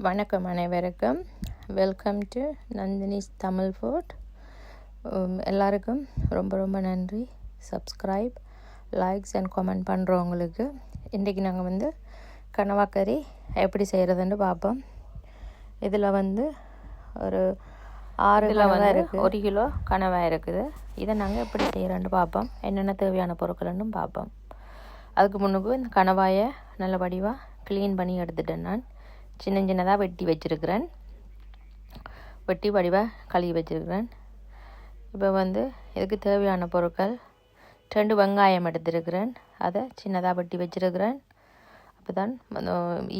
வணக்கம் அனைவருக்கும். Welcome to Nandini's Tamil food எல்லாருக்கும் ரொம்ப ரொம்ப நன்றி. சப்ஸ்கிரைப் லைக்ஸ் அண்ட் கமெண்ட் பண்ணுறவங்களுக்கு இன்றைக்கி நாங்கள் வந்து கனவாக்கறி எப்படி செய்கிறதுன்னு பார்ப்போம் இதில் வந்து ஒரு ஆறு கனவா இருக்குது ஒரு கிலோ கனவா இருக்குது. இதை நாங்கள் எப்படி செய்கிறோன்னு பார்ப்போம் என்னென்ன தேவையான பொருட்கள்னு பார்ப்போம் அதுக்கு முன்னுக்கு இந்த கணவாயை நல்ல வடிவாக க்ளீன் பண்ணி எடுத்துட்டேன் நான். சின்ன சின்னதாக வெட்டி வச்சுருக்கிறேன். வெட்டி வடிவாக கழுவி வச்சுருக்கிறேன். இப்போ வந்து இதுக்கு தேவையான பொருட்கள் ரெண்டு வெங்காயம் எடுத்துருக்கிறேன். அதை சின்னதாக வெட்டி வச்சுருக்கிறேன். அப்போ தான்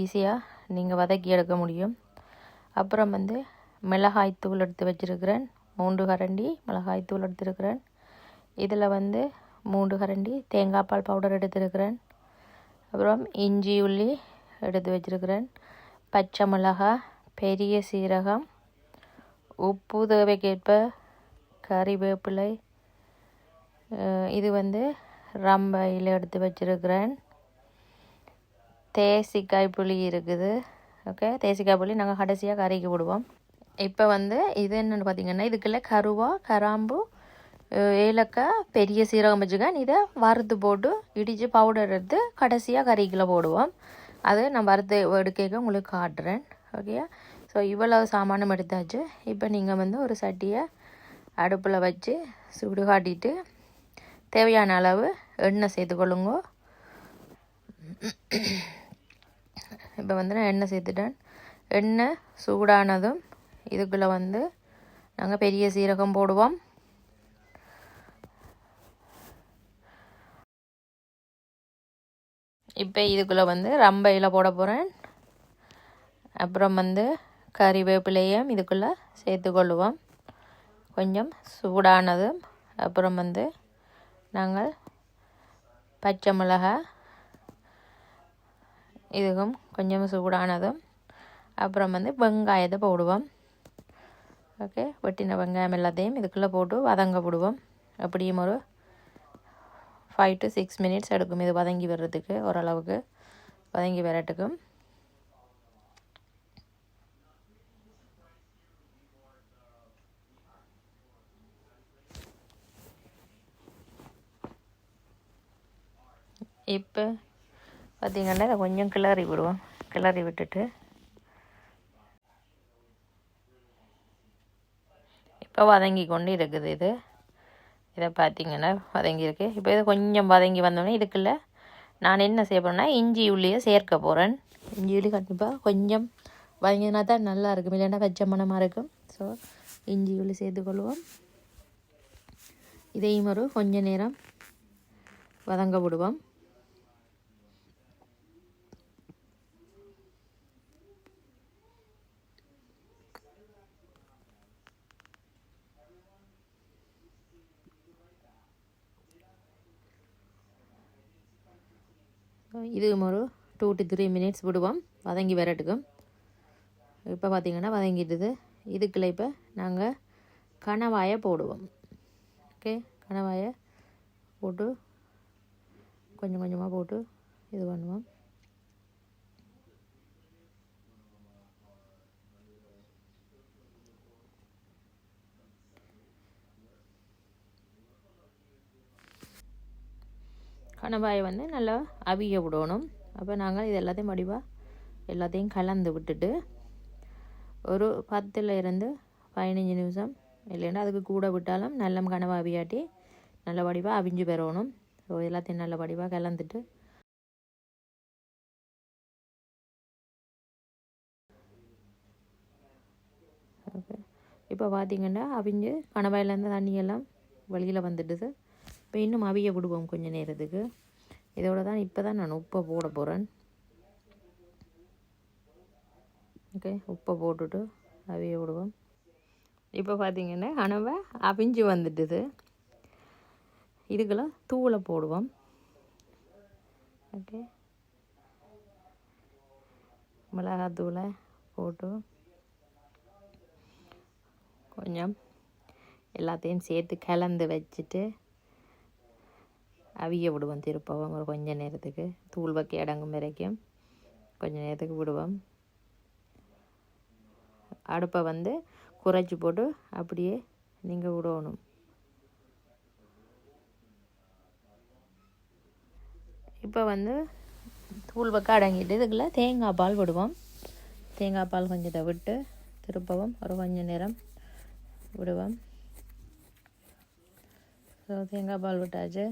ஈஸியாக நீங்கள் வதக்கி எடுக்க முடியும். அப்புறம் வந்து மிளகாய் தூள் எடுத்து வச்சுருக்கிறேன். மூன்று கரண்டி மிளகாய் தூள் எடுத்துருக்கிறேன். இதில் வந்து மூன்று கரண்டி தேங்காய் பால் பவுடர் எடுத்துருக்கிறேன். அப்புறம் இஞ்சி உள்ளி எடுத்து வச்சுருக்கிறேன். பச்சை மிளகாய் பெரிய சீரகம் உப்பு தேவைக்கேற்ப கறிவேப்பிலை இது வந்து ரம்பையில் எடுத்து வச்சுருக்கிறேன். தேசிக்காய் புளி இருக்குது. ஓகே தேசிக்காய் புளி நாங்கள் கடைசியாக கறிக்கு விடுவோம் இப்போ வந்து இது என்னென்னு பார்த்தீங்கன்னா இதுக்குள்ள கருவா கராம்பு ஏலக்காய் பெரிய சீரகம் வச்சுக்கேன். இதை வறுத்து போட்டு இடித்து பவுடர் எடுத்து கடைசியாக கறிக்குள்ளே போடுவோம். அது நான் வறுத்து எடுக்க உங்களுக்கு காட்டுறேன். ஓகேயா ஸோ இவ்வளோ சாமானம் எடுத்தாச்சு. இப்போ நீங்கள் வந்து ஒரு சட்டியை அடுப்பில் வச்சு சுடு காட்டிட்டு தேவையான அளவு எண்ணெய் சேர்த்துக்கொள்ளுங்க இப்போ வந்து நான் எண்ணெய் சேர்த்துட்டேன். எண்ணெய் சூடானதும் இதுக்குள்ளே வந்து நாங்கள் பெரிய சீரகம் போடுவோம். இப்போ இதுக்குள்ளே வந்து ரம்பையில் போட போகிறேன் அப்புறம் வந்து கறிவேப்பிலையும் இதுக்குள்ளே சேர்த்துக்கொள்ளுவோம் கொஞ்சம் சூடானதும் அப்புறம் வந்து நாங்கள் பச்சை மிளகாய் இதுக்கும் கொஞ்சம் சூடானதும் அப்புறம் வந்து வெங்காயத்தை போடுவோம். ஓகே வெட்டின வெங்காயம் எல்லாத்தையும் இதுக்குள்ளே போட்டு வதங்க விடுவோம் அப்படியும் ஒரு ஃபைவ் டு சிக்ஸ் மினிட்ஸ் எடுக்கும். இது வதங்கி வர்றதுக்கு ஓரளவுக்கு. வதங்கி வரட்டுக்கும் இப்போ பார்த்திங்கன்னா இதை கொஞ்சம் கிளறி விடுவோம். கிளறி விட்டுட்டு. இப்போ வதங்கி கொண்டு இருக்குது இது. இதை பார்த்திங்கன்னா வதங்கியிருக்கு இப்போ இது கொஞ்சம் வதங்கி வந்தோடனே இதுக்குள்ள நான் என்ன செய்ய போகிறேன்னா இஞ்சி உள்ளியை சேர்க்க போகிறேன் இஞ்சி உள்ளி கண்டிப்பாக கொஞ்சம் வதங்கினா தான் நல்லா இருக்கும். இல்லைன்னா வெச்ச மனமாக இருக்கும். ஸோ இஞ்சி உள்ளி சேர்த்துக்கொள்வோம் இதையும் ஒரு கொஞ்ச நேரம் வதங்க விடுவோம். இதுவும் ஒரு டூ டு த்ரீ மினிட்ஸ் விடுவோம். வதங்கி வரட்டுக்கும் இப்போ பார்த்திங்கன்னா வதங்கிட்டுது. இதுக்குள்ள இப்போ நாங்கள் கணவாயை போடுவோம். ஓகே கணவாயை போட்டு கொஞ்சம் கொஞ்சமாக போட்டு இது பண்ணுவோம். கணவாயை வந்து நல்லா அவிய விடணும். அப்போ நாங்கள் இது எல்லாத்தையும் வடிவாக எல்லாத்தையும் கலந்து விட்டுட்டு ஒரு பத்தில் இருந்து பதினஞ்சு நிமிஷம் இல்லைன்னா அதுக்கு கூட விட்டாலும் நல்ல கனவை அவியாட்டி நல்ல வடிவாக அவிஞ்சு பெறணும். ஸோ எல்லாத்தையும் நல்ல வடிவாக கலந்துட்டு இப்போ பார்த்திங்கன்னா அவிஞ்சு கணவாயிலேருந்து தண்ணியெல்லாம் வெளியில் வந்துடுது. இப்போ இன்னும் அவிய விடுவோம் கொஞ்சம் நேரத்துக்கு. இதோட தான் இப்போ தான் நான் உப்பை போட போகிறேன் ஓகே உப்பை போட்டுட்டு அவிய விடுவோம். இப்போ பார்த்திங்கன்னா கனவை அவிஞ்சு வந்துட்டுது. இதுக்கெல்லாம் தூளை போடுவோம். ஓகே. மிளகாத்தூளை போட்டு கொஞ்சம் எல்லாத்தையும் சேர்த்து கலந்து வச்சுட்டு அவிய விடுவோம் திருப்பவும் ஒரு கொஞ்சம் நேரத்துக்கு. தூள் வைக்க இடங்கும் வரைக்கும் கொஞ்சம் நேரத்துக்கு விடுவோம். அடுப்பை வந்து குறைச்சி போட்டு அப்படியே நீங்கள் விடணும். இப்போ வந்து தூள் பக்கம் அடங்கிட்டு இதுக்குள்ள தேங்காய் பால் விடுவோம். தேங்காய் பால் கொஞ்சத்தை விட்டு திருப்பவும் ஒரு கொஞ்சம் நேரம் விடுவோம். ஸோ தேங்காய் பால் விட்டாச்சு.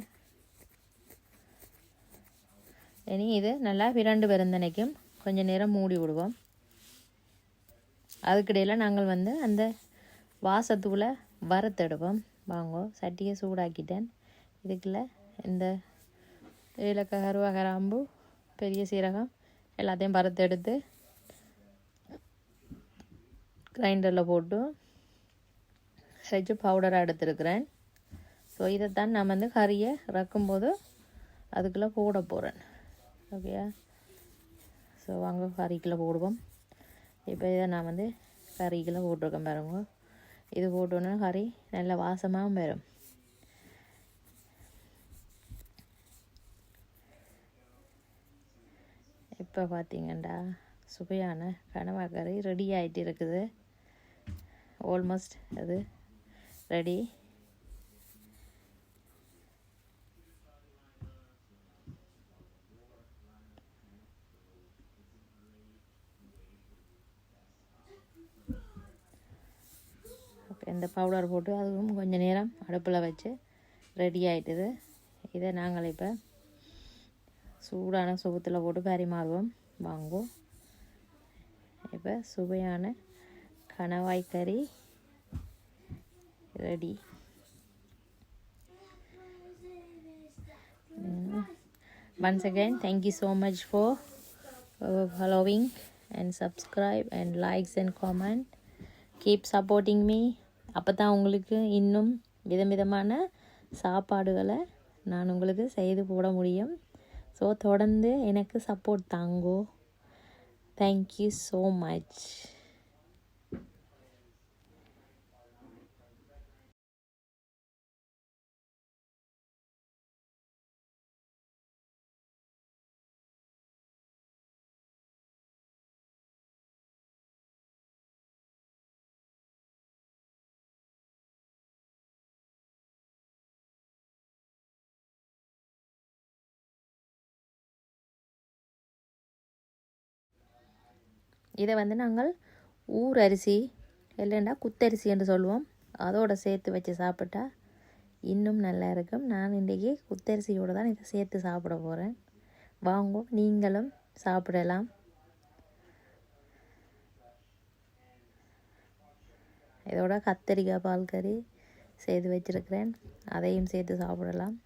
இனி இது நல்லா விரண்டு பிறந்தனைக்கும் கொஞ்சம் நேரம் மூடி விடுவோம். அதுக்கிடையில் நாங்கள் வந்து அந்த வாசத்தூளை வறுத்தெடுப்போம். வாங்கோ சட்டியை சூடாக்கிட்டேன். இதுக்குள்ள இந்த ஏலக்காய் கருவா கிராம்பு பெரிய சீரகம் எல்லாத்தையும் வறுத்தெடுத்து கிரைண்டரில் போட்டு அரைச்சி பவுடராக எடுத்துருக்கிறேன். ஸோ இதைத்தான் நான் வந்து கறியை இறக்கும்போது அதுக்குள்ளே போட போகிறேன் ஓகேயா ஸோ வாங்க கறிக்குள்ளே போடுவோம். இப்போ இதை நான் வந்து கறிக்குள்ளே போட்டிருக்கேன் பாருங்க. இது போட்டோன்னா கறி நல்ல வாசமாகவும் வரும். இப்போ பார்த்தீங்கண்டா சுவையான கனவா கறி ரெடி ஆகிட்டு இருக்குது. ஆல்மோஸ்ட் அது ரெடி இந்த பவுடர் போட்டு அதுவும் கொஞ்சம் நேரம் அடுப்பில் வச்சு ரெடி ஆகிட்டுது இதை நாங்கள் இப்போ சூடான சுகத்தில் போட்டு பரிமாறுவோம் வாங்குவோம் இப்போ சுவையான கணவாய் கறி ready once again thank you so much for uh, following and subscribe and likes and comment keep supporting me அப்போ தான் உங்களுக்கு இன்னும் விதவிதமான சாப்பாடுகளை நான் உங்களுக்கு செய்து போட முடியும். ஸோ தொடர்ந்து எனக்கு சப்போர்ட் தாங்கோ. தேங்க்யூ ஸோ மச் இதை வந்து நாங்கள் ஊர் அரிசி இல்லைன்னா குத்தரிசி என்று சொல்லுவோம். அதோட சேர்த்து வச்சு சாப்பிட்டா இன்னும் நல்லா இருக்கும். நான் இன்றைக்கி குத்தரிசியோடு தான் இதை சேர்த்து சாப்பிட போகிறேன் வாங்கும் நீங்களும் சாப்பிடலாம். இதோட கத்தரிக்காய் பால் கறி செய்து வச்சுருக்கிறேன். அதையும் சேர்த்து சாப்பிடலாம்.